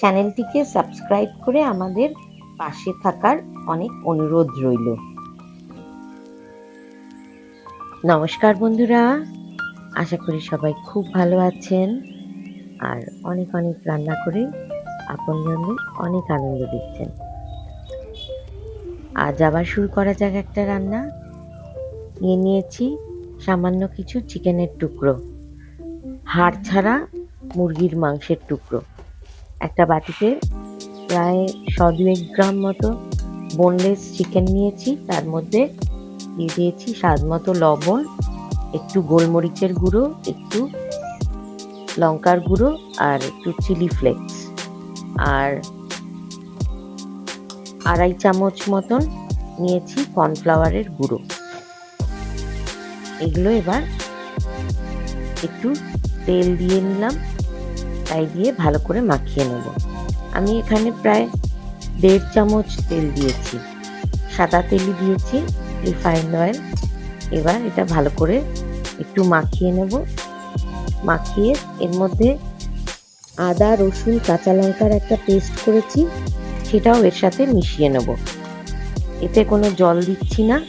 চ্যানেলটিকে সাবস্ক্রাইব করে আমাদের পাশে থাকার অনেক অনুরোধ রইল। নমস্কার বন্ধুরা, আশা করি সবাই খুব ভালো আছেন আর অনেক অনেক রান্না করে আপনজনদের অনেক আনন্দ দিচ্ছেন। আজ আবার শুরু করা যাক একটা রান্না। নিয়ে নিয়েছি সামান্য কিছু চিকেনের টুকরো। হাড় ছাড়া মুরগির মাংসের টুকরো। একটা বাটিতে প্রায় শ দুয়েক গ্রাম মতো বোনলেস চিকেন নিয়েছি। তার মধ্যে দিয়ে দিয়েছি স্বাদ মতো লবণ, একটু গোলমরিচের গুঁড়ো, একটু লঙ্কার গুঁড়ো আর একটু চিলি ফ্লেক্স আর আড়াই চামচ মতন নিয়েছি কর্নফ্লাওয়ারের গুঁড়ো। এগুলো এবার একটু তেল দিয়ে নিলাম। তাই দিয়ে ভালো করে মাখিয়ে নেব। আমি এখানে প্রায় দেড় চামচ তেল দিয়েছি। সাদা তেলই দিয়েছি, রিফাইন্ড অয়েল। এবার এটা ভালো করে একটু মাখিয়ে নেব। মাখিয়ে এর মধ্যে আদা, রসুন, কাঁচা লঙ্কার একটা পেস্ট করেছি, সেটাও এর সাথে মিশিয়ে নেব। এতে কোনো জল দিচ্ছি না।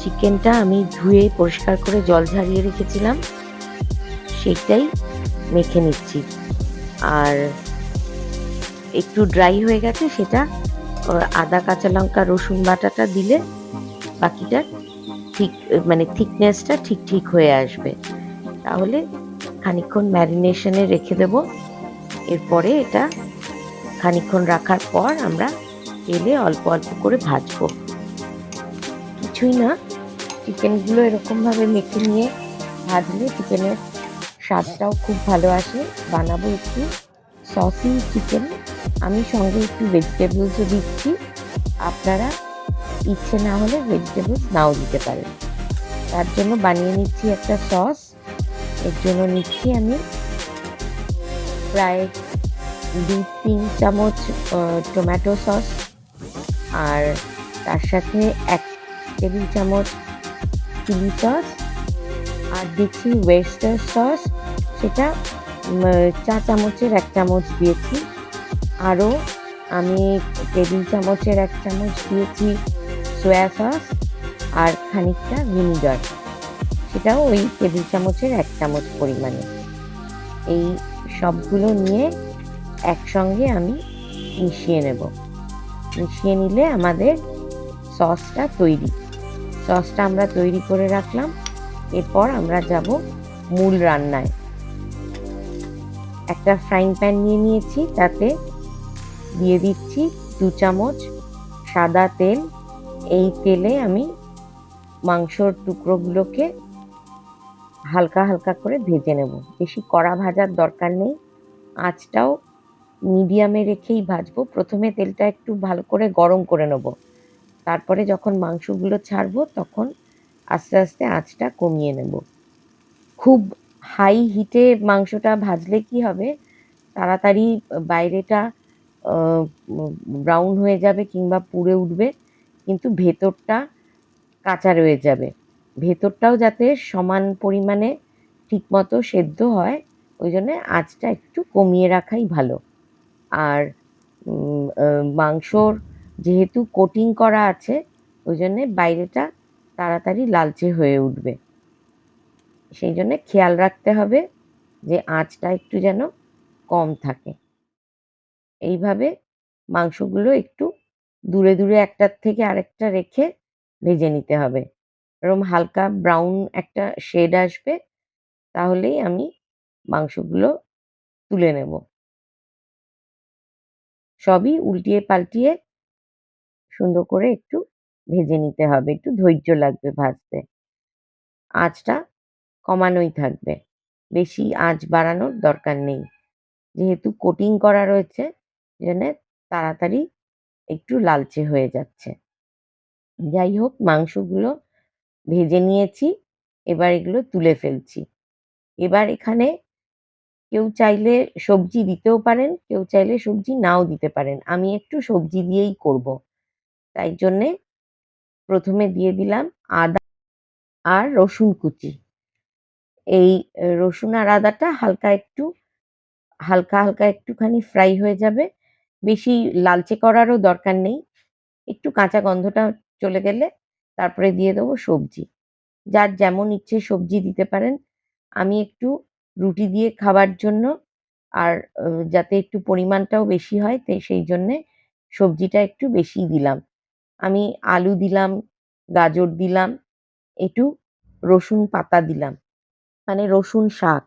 চিকেনটা আমি ধুয়ে পরিষ্কার করে জল ঝারিয়ে রেখেছিলাম। সেটাই মেখে নিচ্ছি। আর একটু ড্রাই হয়ে গেছে সেটা আদা, কাঁচা লঙ্কা, রসুন বাটাটা দিলে বাকিটা ঠিক মানে থিকনেসটা ঠিক ঠিক হয়ে আসবে। তাহলে খানিক্ষণ ম্যারিনেশনে রেখে দেব। এরপরে এটা খানিক্ষণ রাখার পর আমরা তেলে অল্প অল্প করে ভাজবো। কিছুই না চিকেনগুলো এরকমভাবে মেখে নিয়ে ভাজলে চিকেনের স্বাদটাও খুব ভালো আসে। বানাবো একটু সসি চিকেন আমি সঙ্গে একটু ভেজিটেবলসও দিচ্ছি। আপনারা ইচ্ছে না হলে ভেজিটেবলস নাও দিতে পারেন। তার জন্য বানিয়ে নিচ্ছি একটা সস এর জন্য নিচ্ছি আমি প্রায় দু তিন চামচ টমেটো সস আর তার সাথে এক টেবিল চামচ চিলি সস আর দিচ্ছি ওয়েস্টার সস সেটা চা চামচের এক চামচ দিয়েছি। আরও আমি টেবিল চামচের এক চামচ দিয়েছি সয়া সস আর খানিকটা ভিনিগার সেটাও ওই টেবিল চামচের এক চামচ পরিমাণে। এই সবগুলো নিয়ে একসঙ্গে আমি মিশিয়ে নেব। মিশিয়ে নিলে আমাদের সসটা তৈরি। সসটা আমরা তৈরি করে রাখলাম। এরপর আমরা যাব মূল রান্নায়। একটা ফ্রাইং প্যান নিয়ে নিয়েছি, তাতে দিয়ে দিচ্ছি দু চামচ সাদা তেল। এই তেলে আমি মাংসর টুকরোগুলোকে হালকা হালকা করে ভেজে নেব। বেশি কড়া ভাজার দরকার নেই। আঁচটাও মিডিয়ামে রেখেই ভাজবো। প্রথমে তেলটা একটু ভালো করে গরম করে নেব। তারপরে যখন মাংসগুলো ছাড়বো, তখন আস্তে আস্তে আঁচটা কমিয়ে নেব। খুব হাই হিটে মাংসটা ভাজলে কি হবে? তাড়াতাড়ি বাইরেটা ব্রাউন হয়ে যাবে কিংবা পুড়ে উঠবে, কিন্তু ভেতরটা কাঁচা রয়ে যাবে। ভেতরটাও যাতে সমান পরিমাণে ঠিকমতো সেদ্ধ হয়, ওই জন্যে আঁচটা একটু কমিয়ে রাখাই ভালো। আর মাংসর যেহেতু কোটিং করা আছে, ওই জন্যে বাইরেটা তাড়াতাড়ি লালচে হয়ে উঠবে। সেই জন্যে খেয়াল রাখতে হবে যে আঁচটা একটু যেন কম থাকে। এইভাবে মাংসগুলো একটু দূরে দূরে একটার থেকে আরেকটা রেখে ভেজে নিতে হবে। এরকম হালকা ব্রাউন একটা শেড আসবে, তাহলেই আমি মাংসগুলো তুলে নেব। সবই উল্টিয়ে পাল্টিয়ে সুন্দর করে একটু ভেজে নিতে হবে, একটু ধৈর্য লাগবে ভাজতে। আঁচটা কমানোই থাকবে। বেশি আঁচ বাড়ানোর দরকার নেই। যেহেতু কোটিং করা রয়েছে জন্য তাড়াতাড়ি একটু লালচে হয়ে যাচ্ছে। যাই হোক, মাংসগুলো ভেজে নিয়েছি, এবার এগুলো তুলে ফেলছি। এবার এখানে কেউ চাইলে সবজি দিতেও পারেন, কেউ চাইলে সবজি নাও দিতে পারেন। আমি একটু সবজি দিয়েই করব। তাই জন্যে প্রথমে দিয়ে দিলাম আদা আর রসুন কুচি এই রসুন আর আদাটা হালকা একটু হালকা, হালকা একটুখানি ফ্রাই হয়ে যাবে। বেশি লালচে করারও দরকার নেই। একটু কাঁচা গন্ধটা চলে গেলে তারপরে দিয়ে দেবো সবজি। যার যেমন ইচ্ছে সবজি দিতে পারেন। আমি একটু রুটি দিয়ে খাবার জন্য আর যাতে একটু পরিমাণটাও বেশি হয় তে সেই জন্যে সবজিটা একটু বেশিই দিলাম। আমি আলু দিলাম, গাজর দিলাম, একটু রসুন পাতা দিলাম। মানে রসুন শাক।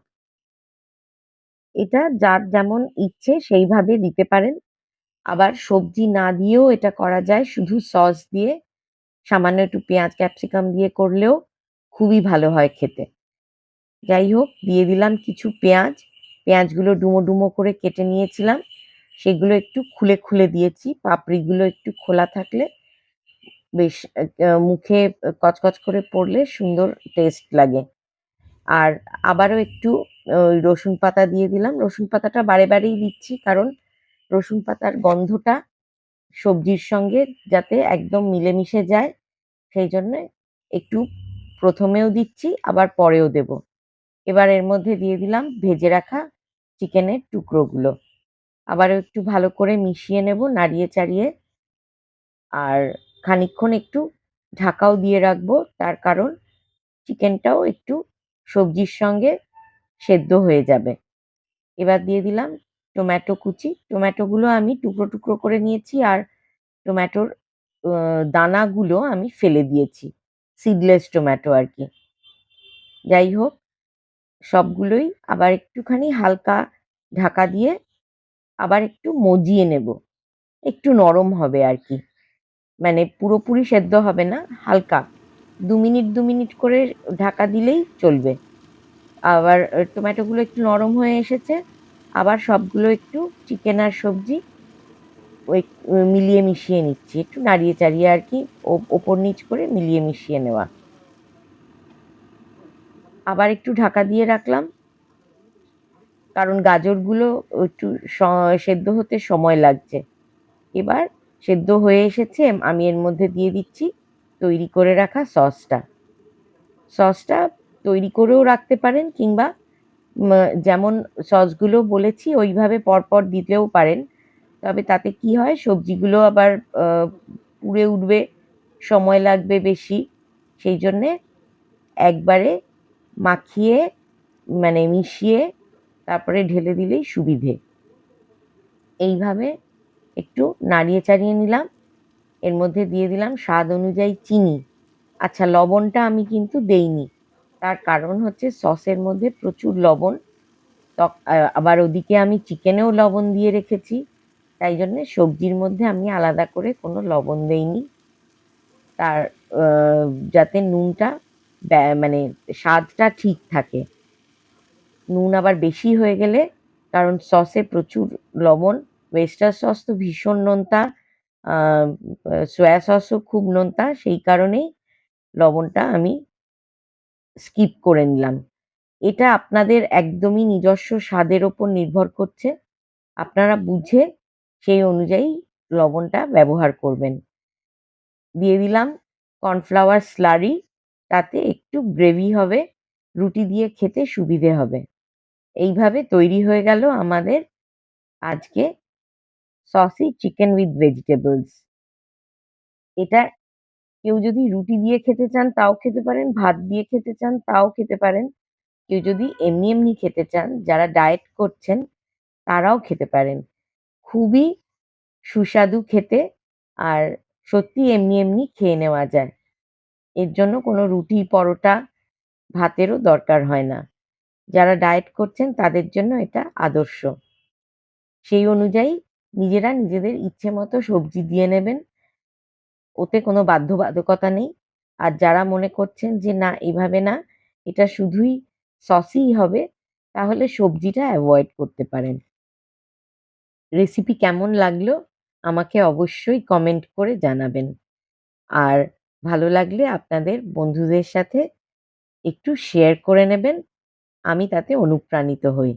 এটা যার যেমন ইচ্ছে সেইভাবে দিতে পারেন। আবার সবজি না দিয়েও এটা করা যায় শুধু সস দিয়ে সামান্য একটু পেঁয়াজ ক্যাপসিকাম দিয়ে করলেও খুবই ভালো হয় খেতে। যাই হোক দিয়ে দিলাম কিছু পেঁয়াজ। পেঁয়াজগুলো ডুমো, ডুমো করে কেটে নিয়েছিলাম। সেগুলো একটু খুলে, খুলে দিয়েছি। পাপড়িগুলো একটু খোলা থাকলে বেশ মুখে কচকচ করে পড়লে সুন্দর টেস্ট লাগে। আর আবারও একটু ওই রসুন পাতা দিয়ে দিলাম। রসুন পাতাটা বারে, বারেই দিচ্ছি কারণ রসুন পাতার গন্ধটা সবজির সঙ্গে যাতে একদম মিলেমিশে যায় সেই জন্যে একটু প্রথমেও দিচ্ছি আবার পরেও দেবো। এবার এর মধ্যে দিয়ে দিলাম ভেজে রাখা চিকেনের টুকরোগুলো। আবারও একটু ভালো করে মিশিয়ে নেব নাড়িয়ে চাড়িয়ে। আর খানিকক্ষণ একটু ঢাকাও দিয়ে রাখব। তার কারণ চিকেনটাও একটু সবজির সঙ্গে সেদ্ধ হয়ে যাবে। এবার দিয়ে দিলাম টমেটো কুচি। টমেটোগুলো আমি টুকরো, টুকরো করে নিয়েছি আর টমেটোর দানাগুলো আমি ফেলে দিয়েছি। সিডলেস টমেটো আরকি। যাই হোক সবগুলোই আবার একটুখানি হালকা ঢাকা দিয়ে আবার একটু মজিয়ে নেব একটু নরম হবে আরকি। মানে পুরোপুরি সেদ্ধ হবে না, হালকা। দু মিনিট, দু মিনিট করে ঢাকা দিলেই চলবে। আবার টমেটোগুলো একটু নরম হয়ে এসেছে। আবার সবগুলো একটু চিকেন আর সবজি ওই মিলিয়ে মিশিয়ে নিচ্ছি। একটু নাড়িয়ে চাড়িয়ে আরকি ও ওপর নিচ করে মিলিয়ে মিশিয়ে নেওয়া। আবার একটু ঢাকা দিয়ে রাখলাম। কারণ গাজরগুলো একটু সেদ্ধ হতে সময় লাগছে। এবার সেদ্ধ হয়ে এসেছে আমি এর মধ্যে দিয়ে দিচ্ছি তৈরি করে রাখা সসটা। সসটা তৈরি করেও রাখতে পারেন কিংবা যেমন সসগুলো বলেছি ওইভাবে পরপর দিতেও পারেন। তবে তাতে কি হয় সবজিগুলো আবার পুড়ে উঠবে, সময় লাগবে বেশি। সেই জন্যে একবারে মাখিয়ে মানে মিশিয়ে তারপরে ঢেলে দিলেই সুবিধে। এইভাবে একটু নাড়িয়ে চাড়িয়ে নিলাম। এর মধ্যে দিয়ে দিলাম স্বাদ অনুযায়ী চিনি। আচ্ছা লবণটা আমি কিন্তু দেইনি। তার কারণ হচ্ছে সসের মধ্যে প্রচুর লবণ। তক আবার ওদিকে আমি চিকেনেও লবণ দিয়ে রেখেছি। তাই জন্যে সবজির মধ্যে আমি আলাদা করে কোনো লবণ দেইনি। তার যাতে নুনটা মানে স্বাদটা ঠিক থাকে। নুন আবার বেশি হয়ে গেলে, কারণ সসে প্রচুর লবণ। ওয়েস্টার সস তো ভীষণ নোনতা। সোয়া সসও খুব নোনতা। সেই কারণেই লবণটা আমি স্কিপ করে নিলাম। এটা আপনাদের একদমই নিজস্ব স্বাদের ওপর নির্ভর করছে। আপনারা বুঝে সেই অনুযায়ী লবণটা ব্যবহার করবেন। দিয়ে দিলাম কর্নফ্লাওয়ার স্লারি। তাতে একটু গ্রেভি হবে। রুটি দিয়ে খেতে সুবিধে হবে। এইভাবে তৈরি হয়ে গেল আমাদের আজকে সসি চিকেন উইথ ভেজিটেবলস। এটা কেউ যদি রুটি দিয়ে খেতে চান তাও খেতে পারেন, ভাত দিয়ে খেতে চান তাও খেতে পারেন। কেউ যদি এমনি, এমনি খেতে চান যারা ডায়েট করছেন তারাও খেতে পারেন। খুবই সুস্বাদু খেতে আর সত্যি এমনি, এমনি খেয়ে নেওয়া যায়। এর জন্য কোনো রুটি, পরোটা, ভাতেরও দরকার হয় না। যারা ডায়েট করছেন তাদের জন্য এটা আদর্শ। সেই অনুযায়ী নিজেরা নিজেদের ইচ্ছে মতো সবজি দিয়ে নেবেন। ওতে কোনো বাধ্যবাধকতা নেই। আর যারা মনে করছেন যে, না, এভাবে না, এটা শুধুই সসই হবে, তাহলে সবজিটা অ্যাভয়েড করতে পারেন। রেসিপি কেমন লাগল, আমাকে অবশ্যই কমেন্ট করে জানাবেন। আর ভালো লাগলে আপনাদের বন্ধুদের সাথে একটু শেয়ার করে নেবেন। আমি তাতে অনুপ্রাণিত হই।